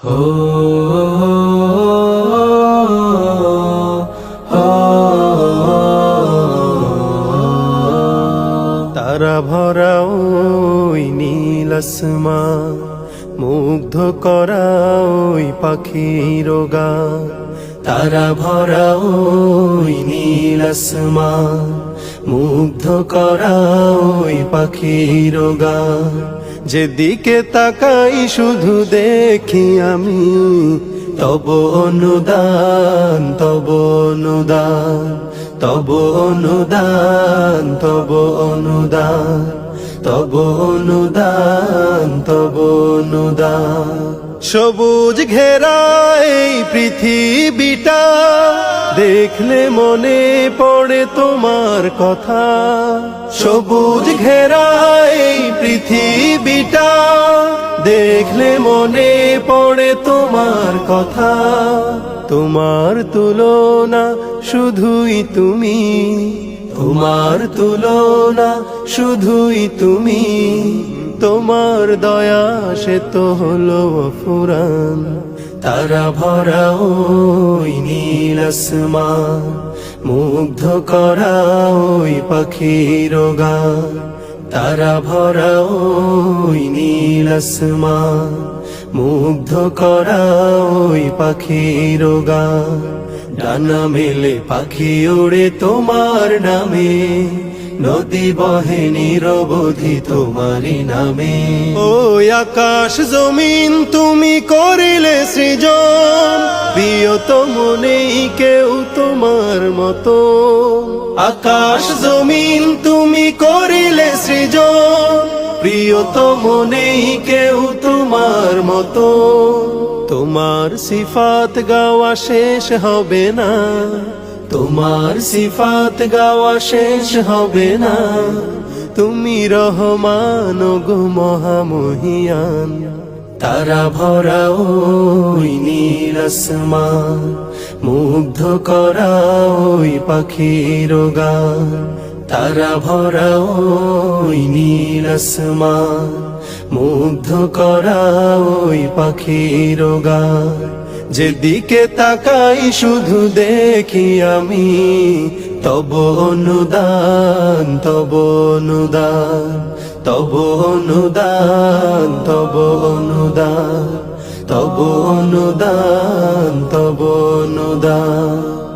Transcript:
হো তারা ভরা ওই নীল মুগ্ধ করা ওই পাখির গান তারা ভরা ওই নীল মুগ্ধ করা ওই পাখির গান যেদিকে তাকাই শুধু দেখি আমি, তব অনুদান তব অনুদান তব অনুদান তব অনুদান তব অনুদান তব অনুদান। সবুজ ঘেরা এই পৃথিবীটা, দেখলে মনে পড়ে তোমার কথা। সবুজ ঘেরা এই পৃথিবীটা দেখলে মনে পড়ে তোমার কথা। তোমার তুলনা শুধুই তুমি। তোমার তুলনা শুধুই তুমি। তোমার দয়া সে তো হলো ফুরান তারা ভরা ওই মুগ্ধ করা ওই পাখির গান। তারা ভরা ওই নীল মুগ্ধ করা ওই পাখির গান। ডানা মেলে পাখি ওড়ে তোমার নামে, নদী বহে নিরবধি তোমারি নামে। ওই আকাশ জমিন তুমি করিলে সৃজন, প্রিয়তম নেই কেউ তোমার মতো। আকাশ জমিন তুমি করিলে সৃজন, প্রিয়তম নেই কেউ তোমার মতো। তোমার সিফাত গাওয়া শেষ হবে না। তোমার সিফাত গাওয়া শেষ হবে না। তুমি রহমান গো মহামহিয়ান। তারা ভরা ওই নীল মুগ্ধ করা ওই পাখির গান। তারা ভরা ওই নীল আসমান, মুগ্ধ করা ওই পাখির গান। যেদিকে তাকাই শুধু দেখি আমি, তব অনুদান তব অনুদান তব অনুদান তব অনুদান তব অনুদান তব অনুদান।